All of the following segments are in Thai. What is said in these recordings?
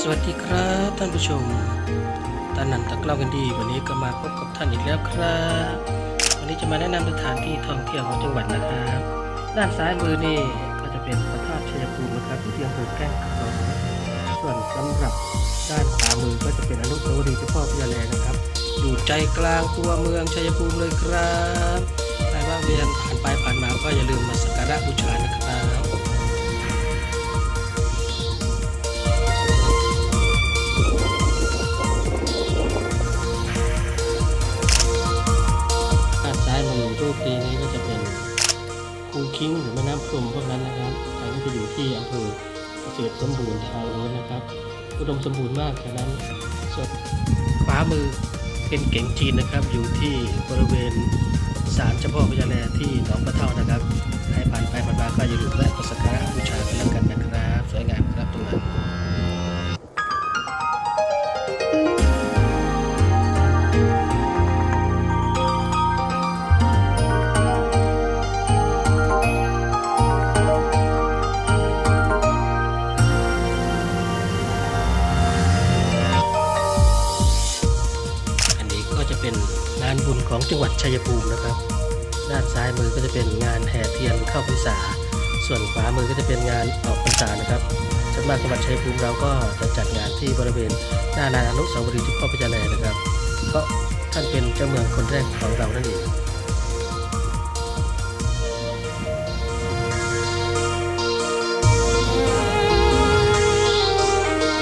สวัสดีครับท่านผู้ชมตานันตะกล้องกันดี วันนี้ก็มาพบกับท่านอีกแล้วครับ วันนี้จะมาแนะนำสถานที่ท่องเที่ยวของจังหวัดนะครับ ด้านซ้ายมือนี่ก็จะเป็นพระธาตุชัยภูมินะครับที่อำเภอแก้งขาวส่วนสำหรับด้านขวามือก็จะเป็นอนุสาวรีย์เจ้าพ่อพญาแลนะครับ อยู่ใจกลางตัวเมืองชัยภูมิเลยครับใครว่าเวียนผ่านไป คูคิงหรือแม่น้ำพรมพวกนั้นนะครับอันนี้จะอยู่ที่อำเภอเกษตรสมบูรณ์ทางโน้นนะครับ อุดมสมบูรณ์มากฉะนั้นส่วนขวามือเป็นเก๋งจีนนะครับ อยู่ที่บริเวณศาลเจ้าพ่อพญาแลที่หนองปะเท่านะครับ ใครผ่านไปผ่านมาก็อย่าลืมแวะกราบสักการะบูชากันแล้วกันนะานบุญของจังหวัดชัยภูมินะครับ ด้านซ้ายมือก็จะเป็นงานแห่เทียนเข้าพรรษา ส่วนขวามือก็จะเป็นงานออกพรรษานะครับส่วนมากจังหวัดชัยภูมิเราก็จะจัดงานที่บริเวณหน้าลานอนุสาวรีย์เจ้าพ่อพญาแลนะครับ เพราะท่านเป็นเจ้าเมืองคนแรกของเรานั่นเอง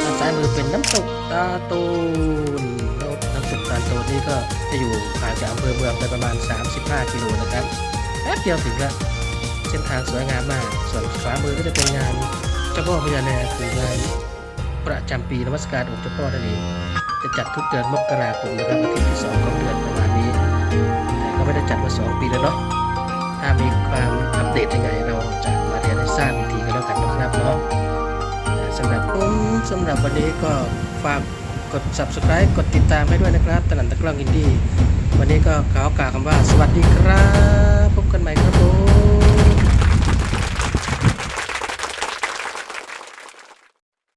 ด้านซ้ายมือเป็นน้ำตกตาตูน น้ำตกตาตูนนี่ก็จะอยู่ห่างจากอำเภอเมืองไปประมาณ 35 กิโลนะครับแป๊บเดียวถึงแล้วเส้นทางสวยงามมาก ส่วนขวามือก็จะเป็นงานเจ้าพ่อพญาแลคืองานประจำปีนมัสการองค์เจ้าพ่อนั่นเองจะจัดทุกเดือนมกราคมนะครับอาทิตย์ที่สองของเดือนประมาณนี้ แต่ก็ไม่ได้จัดมาสองปีแล้วเนาะถ้ามีความอัปเดตยังไงเราจะมาเรียนให้ทราบอีกทีก็แล้วกันนะครับเนาะสำหรับผมสำหรับวันนี้ก็ฝาก กด subscribe กดติดตามให้ด้วยนะครับ ตลันตะกร้องอินดี้ วันนี้ก็ขอกล่าวคำว่า สวัสดีครับ พบกันใหม่ครับผม